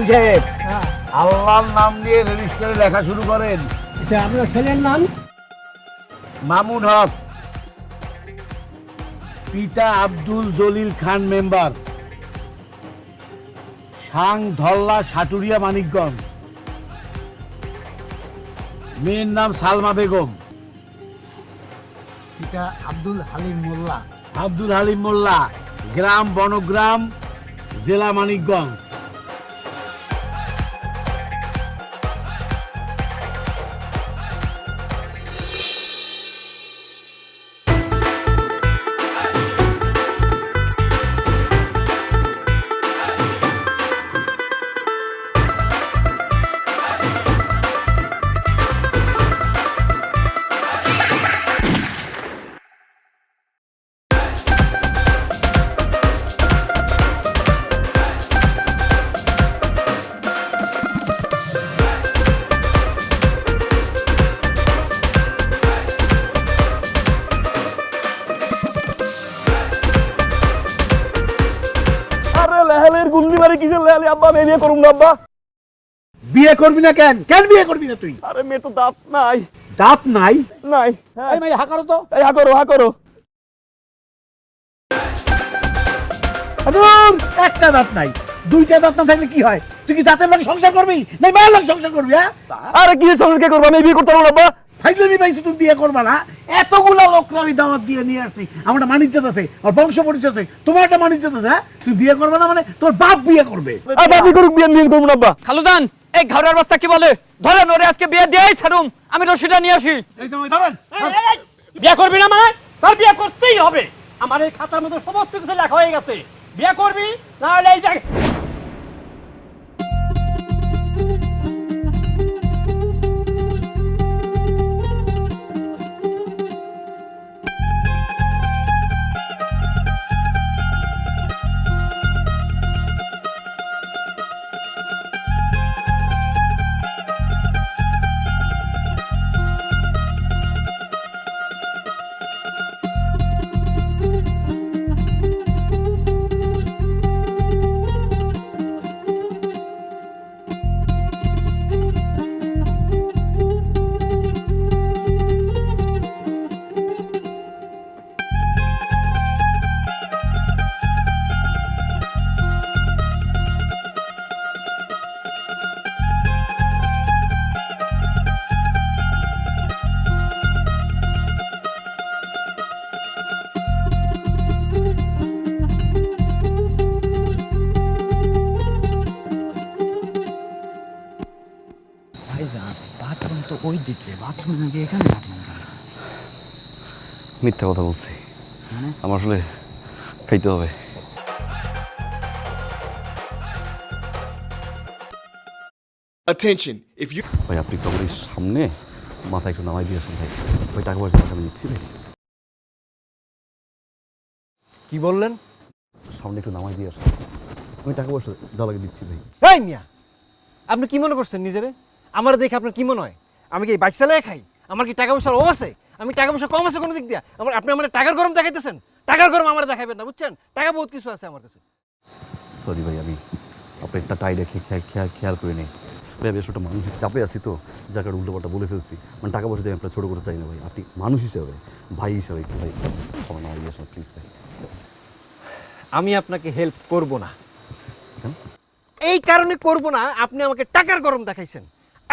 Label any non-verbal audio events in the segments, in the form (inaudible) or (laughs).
সাহেব হ্যাঁ। আল্লাহর নাম নিয়ে রেজিস্টারে লেখা শুরু করেন। এটা আপনার ছেলের নাম? মামুন হক। পিতা আব্দুল জলিল খান মেম্বার। সাং ধল্লা সাটুরিয়া মানিকগঞ্জ। মেয়ের নাম সালমা বেগম। পিতা আব্দুল হালিম মোল্লা। আব্দুল হালিম মোল্লা গ্রাম বনগ্রাম জেলা মানিকগঞ্জ। লেহালি আব্বা আমি বিয়ে করুম না আব্বা। বিয়ে করবি না কেন? কেন বিয়ে করবি না তুই? আরে মেয়ে তো দাঁত নাই। দাঁত নাই? নাই। এই ভাই হা করো তো। এই হা করো হা করো। একটা দাঁত নাই। দুইটা দাঁত না থাকলে কি হয়? তুই কি দাঁতের লাগে সংসার করবি? না মায়ের লাগে সংসার করবি হ্যাঁ? আরে কি সঙ্গে কে করব? আমি বিয়ে করতে পারব না আব্বা। ফাইজলামি পাইছি তুমি বিয়ে করবা না? এতগুলো আমি দাওয়াত দিয়ে নিয়ে আসছি। মানিজ্যত আছে আমার বংশ পরিচয় আছে তোমার একটা মানিজ্যত আছে হ্যাঁ? তুমি বিয়ে করবে না মানে তোর বাপ বিয়ে করবে। আর বাপি করুক বিয়ে বিয়ে করব না খালুদান এই ঘরের অবস্থা কি বলে? ধরেন ওরে আজকে বিয়ে দিয়েই ছাড়ুম আমি রশিটা নিয়ে আসি। এই সময় ধরেন বিয়ে করবি না মানে? তোর বিয়ে করতেই হবে। আমার এই খাতার মধ্যে সমস্ত কিছু লেখা হয়ে গেছে। বিয়ে করবি না হলে এই দেখ তো ওই দিকে? বাথরুম নাকি এখানে রাখলাম কেন? মিথ্যা কথা বলছি। মানে? আমার আসলে খাইতে হবে। Attention, if you ভাই আপনি একটু আমার এই সামনে মাথা একটু নামাই দিয়ে আসুন ভাই? ওই টাকা পয়সা আমি নিচ্ছি ভাই। কি বললেন? সামনে একটু নামাই দিয়ে আসুন। আমি টাকা পয়সা যা দিচ্ছি ভাই। এই মিয়া আপনি কি মনে করছেন নিজেরে? আমার দেখে আপনার কি মনে হয়? আমি কি বাইক চালায় খাই? আমার কি টাকা পয়সার অভাব আছে? আমি টাকা পয়সা কম আছে কোনো দিক দিয়া? আমার আপনি আমার টাকার গরম দেখাইতেছেন। টাকার গরম আমার দেখাবেন না বুঝছেন? টাকা বহুত কিছু আছে আমার কাছে। সরি ভাই আমি একটা টাই রেখে খেয়াল খেয়াল খেয়াল করে নেই। ভাই আসলে একটা মানসিক চাপে আছি তো। যাকে উল্টোপাল্টা বলে ফেলছি। মানে টাকা পয়সা দিয়ে আমি আপনার ছোটো করতে চাই না ভাই। আপনি মানুষ হিসেবে ভাই হিসেবে একটু ভাই। ক্ষমা না আসুন প্লিজ ভাই। আমি আপনাকে হেল্প করব না। এই কারণে করব না আপনি আমাকে টাকার গরম দেখাইছেন।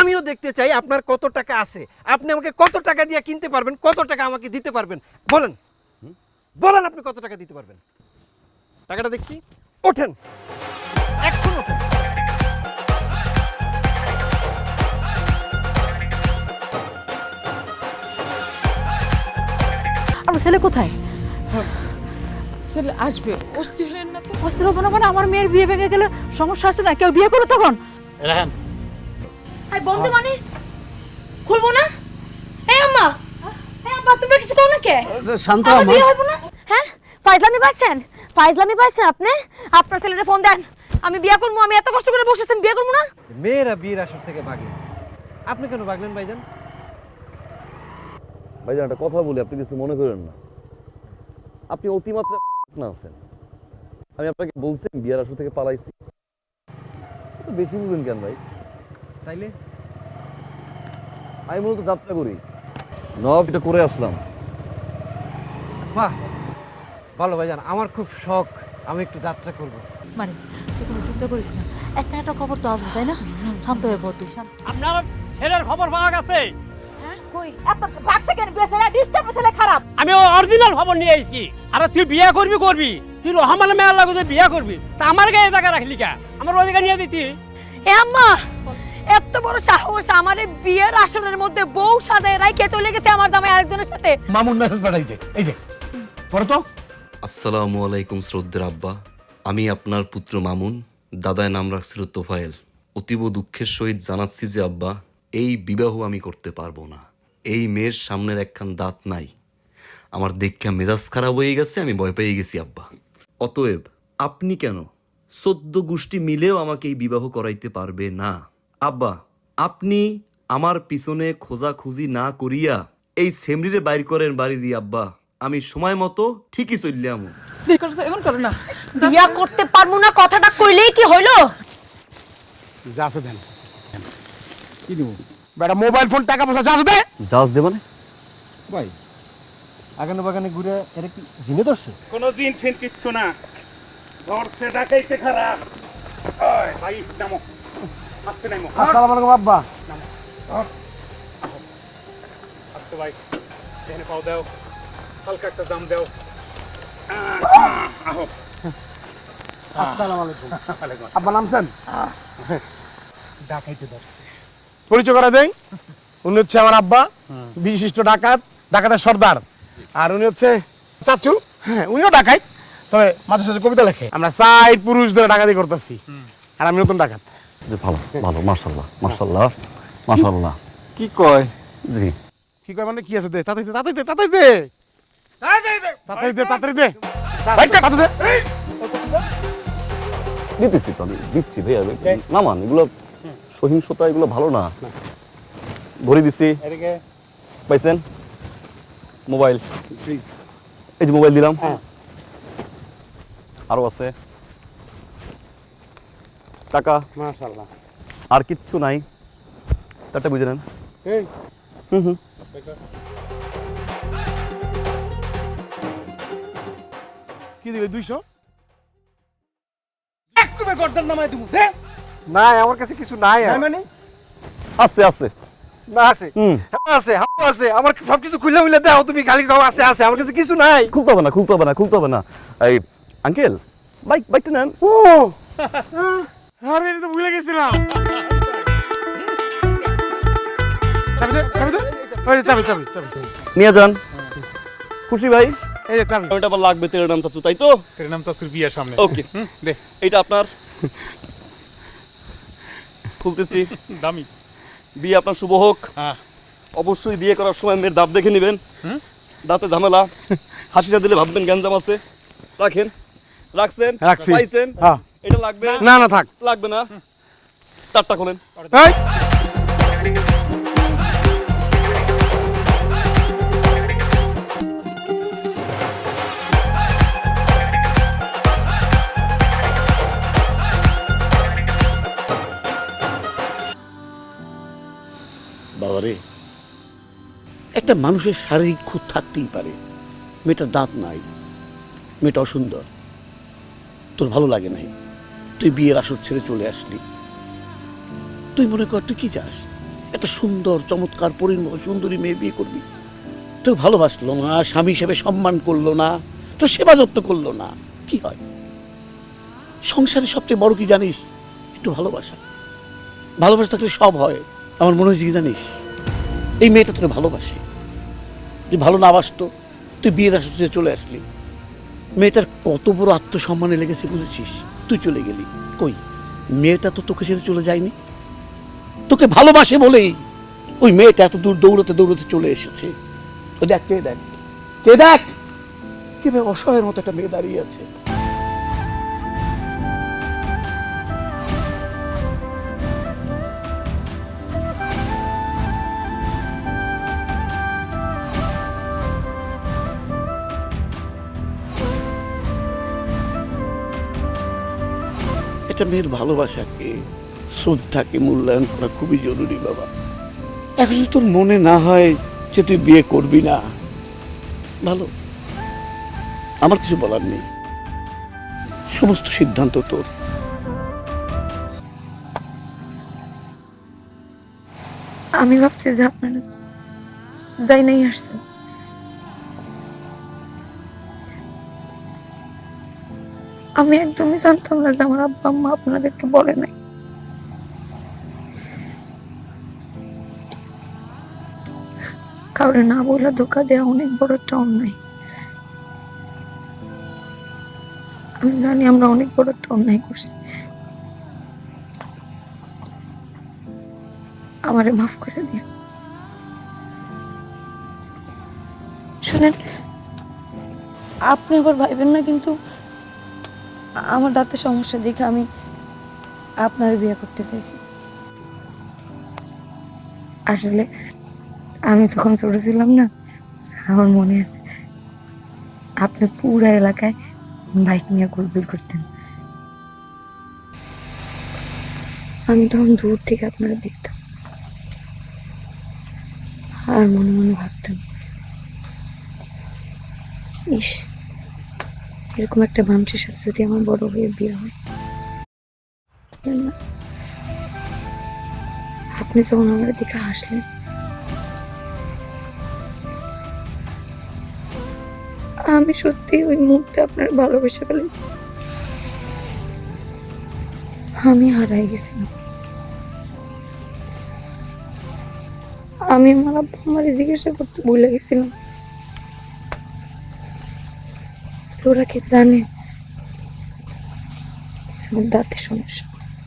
আমিও দেখতে চাই আপনার কত টাকা আছে। আপনি আমাকে কত টাকা দিয়ে কিনতে পারবেন কত টাকা আমাকে দিতে পারবেন? বলেন। বলেন আপনি কত টাকা দিতে পারবেন। টাকাটা দেখছি। ওঠেন। এখন ওঠেন। আমার ছেলে কোথায়? ছেলে আসবে। অস্থির হলেন না তো? অস্থির হব না মানে? আমার মেয়ের বিয়ে ভেঙে গেলে সমস্যা আছে না? কেউ বিয়ে করো তখন? রাখেন আই বন্ধু মানে? খুলবো না? এই আম্মা! এই আম্মা তোমরা কিছু কও না কে? শান্ত আমার আমা বিয়ে হইব না? হ্যাঁ? ফাইজলামি পাইছেন? ফাইজলামি পাইছেন আপনি? আপনার ছেলেটা ফোন দেন। আমি বিয়ে করব আমি এত কষ্ট করে বসেছি বিয়ে করব না? মেয়েরা বিয়ের আসর থেকে ভাগে আপনি কেন ভাগলেন ভাইজান? ভাই একটা কথা বলি আপনি কিছু মনে করেন না। আপনি অতিমাত্রা (laughs) না আছেন। আমি আপনাকে বলছি বিয়ার আসর থেকে পালাইছি। তো বেশি বুঝেন কেন ভাই? তাইলে? আমি মূলত যাত্রা করি। নবাব এটা করে আসলাম। বাহ ভালো ভাইজান আমার খুব শখ আমি একটু যাত্রা করব। মানে তুই কোনো চিন্তা করিস না। একটা একটা খবর তো আসবে তাই না? শান্ত হয়ে পড় তুই শান্ত। আপনার ছেলের খবর পাওয়া গেছে। হ্যাঁ কই? এত ভাগছে কেন? বেচারা ডিস্টার্ব ছেলে খারাপ। আমি অরিজিনাল খবর নিয়ে আইছি আরে তুই বিয়ে করবি করবি? তুই রহমান মেয়ার বিয়ে করবি? তা আমার গায়ে টাকা রাখলি কা? আমার অধিকার নিয়ে দিতি। এ আম্মা! এত বড় সাহস আমার বিয়ের আসরের মধ্যে বউ সাজায় রাইখে চলে গেছে আমার দামে আরেকজনের সাথে। মামুন মেসেজ পাঠাইছে এই যে পড়ো তো। আসসালামু আলাইকুম শ্রদ্ধের আব্বা। আমি আপনার পুত্র মামুন দাদায় নাম রাখছিল তোফায়েল। অতীব দুঃখের সহিত জানাচ্ছি যে আব্বা এই বিবাহ আমি করতে পারব না। এই মেয়ের সামনের একখান দাঁত নাই। আমার দেখা মেজাজ খারাপ হয়ে গেছে আমি ভয় পেয়ে গেছি আব্বা। অতএব আপনি কেন সদ্য গোষ্ঠী মিলেও আমাকে এই বিবাহ করাইতে পারবে না? আব্বা আপনি আমার পিছনে খোঁজাখুঁজি না করিয়া এই সেমরিরে বাইর করেন বাড়ি দিয়ে আব্বা। আমি সময় মতো ঠিকই চললাম এমন করো না। বিয়া করতে পারব না কথাটা কইলেই কি হইল? যা আছে দেন। কি দিব বেটা মোবাইল ফোন টাকা পয়সা যা আছে দে। জাহাজ দে মানে? ভাই আগানে বাগানে ঘুরে এরা কি জিনে ধরছে? কোনো জিন ফিন কিচ্ছু না। ধরছে ডাকাইতে খারাপ। ওই ভাই নামো। আসসালামু আলাইকুম আব্বা। আসতে ভাই এখানে পাও দাও। হালকা একটা দাম দাও। আসসালামু আলাইকুম। আব্বা নামছেন? ডাকাইতে ধরছে। পরিচয় করে দেই। উনি হচ্ছে আমার আব্বা বিশিষ্ট ডাকাত ডাকাতের সর্দার। আর উনি হচ্ছে চাচু। হ্যাঁ উনিও ডাকাই তবে মাঝে সাঝে কবিতা লেখে। আমরা চাই পুরুষ ধরে ডাকাতি করতেছি। আর আমি নতুন ডাকাত। যে ভালো ভালো মার্শাল্লাহ মার্শাল্লাহ মার্শাল্লাহ কি কয়? জি। কি কয় মানে কি আছে দে দে তাড়াতাড়ি দে তাড়াতাড়ি দে। তাড়াতাড়ি দে। দিতেছি তো আমি দিচ্ছি ভাইয়া না মান এগুলো সহিংসতা এগুলো ভালো না। ভরে দিছি। পাইছেন? মোবাইল। এই যে মোবাইল দিলাম। আরও আছে। টাকা? মাশাআল্লাহ। আর কিচ্ছু নাই। তারটা বুঝে নেন। এই। হুম হুম। কি দিলে 200 না আমার কাছে কিছু নাই মানে? আছে আছে। না আছে। হুম। হ্যাঁ আছে হ্যাঁ আছে। আমার সবকিছু খুলে মুলে দাও তুমি খালি খাও আছে আছে। আমার কাছে কিছু নাই। খুলতে হবে না খুলতে হবে না খুলতে হবে না। এই আঙ্কেল বাইক বাইকটা নেন। ও। (laughs) আরে এটা তো ভুলে গেছিলাম। চাবি দে চাবি দে। ওই যে চাবি চাবি চাবি। নিয়ে যান খুশি ভাই? এই যে চাবি। ওটা আবার লাগবে তেলের নাম চাচু তাই তো? তোর নাম চাচুর বিয়ের সামনে। ওকে। দে। এইটা আপনার? খুলতেছি। দামি। বিয়ে আপনার শুভ হোক। হ্যাঁ। অবশ্যই বিয়ে করার সময় মেয়ের দাঁত দেখে নেবেন। দাঁতে ঝামেলা। হাসিটা দিলে ভাববেন গ্যাঞ্জাম আছে। রাখেন। রাখছেন? রাখছি। পাইছেন? হ্যাঁ। এটা লাগবে? না না থাক। লাগবে না? তারটা খোলেন। এই! বাবারে একটা মানুষের শারীরিক খুঁত থাকতেই পারে। মেয়েটার দাঁত নাই মেয়েটা অসুন্দর। তোর ভালো লাগে নাই। তুই বিয়ের আসর ছেড়ে চলে আসলি। তুই মনে কর, তুই কি চাস? একটা সুন্দর, চমৎকার পরিণত সুন্দরী মেয়ে বিয়ে করবি। তুই ভালোবাসলো না, স্বামী হিসেবে সম্মান করল না, তোর সেবা যত্ন করল না। কি হয়? সংসারে সবচেয়ে বড় কি জানিস? একটু ভালোবাসা। ভালোবাসা থাকলে সব হয়। আমার মনে হয়েছে কি জানিস? এই মেয়েটা তোকে ভালোবাসে। তুই ভালো না বাসতো, তুই বিয়ের আসতে চলে আসলি। মেয়েটার কত বড় আত্মসম্মানে লেগেছে, বুঝেছিস? তুই চলে গেলি। কই? মেয়েটা তো তোকে সেটা চলে যায়নি। তোকে ভালোবাসে বলেই ওই মেয়েটা এত দূর দৌড়তে দৌড়তে চলে এসেছে। ও দেখ, চেয়ে দেখ। চেয়ে দেখ! কীভাবে অসহায়ের মতো একটা মেয়ে দাঁড়িয়ে আছে। একটা মেয়ের ভালোবাসাকে শ্রদ্ধাকে মূল্যায়ন করা খুবই জরুরি, বাবা। এখন যদি তোর মনে না হয় যে তুই বিয়ে করবি না, ভালো। আমার কিছু বলার নেই। সমস্ত সিদ্ধান্ত তোর। আমি ভাবছি যে আপনারা যাই নাই আসছেন। আমি একদমই জানতাম না যে আমার আব্বা, আম্মা আপনাদেরকে বলে নাই। কাউরে না বলে ধোকা দেওয়া অনেক বড় একটা অন্যায়। আমি জানি আমরা অনেক বড় একটা অন্যায় করছি। আমারে মাফ করে দিন। শুনেন, আপনি আবার ভাইবেন না কিন্তু আমার দাঁতের সমস্যা দেখে আমি আপনার বিয়ে করতে চাইছি। আসলে আমি তখন ছোট ছিলাম না, আমার মনে আছে, আপনি পুরো এলাকায় বাইক নিয়ে ঘুরঘুর করতেন। আমি তখন দূর থেকে আপনারা দেখতাম। আর মনে মনে ভাবতাম, ইস এরকম একটা মানুষের সাথে যদি আমার বড় হয়ে বিয়ে হয়। আপনি যখন আমার দিকে আসলেন আমি সত্যি ওই মুহূর্তে আপনার ভালোবেসে ফেলেছি আমি হারাই গেছিলাম। আমি আমার আব্বা আমারে জিজ্ঞাসা করতে ভুলে গেছিলাম। যে ওরা কি জানে আমার দাঁতের সমস্যা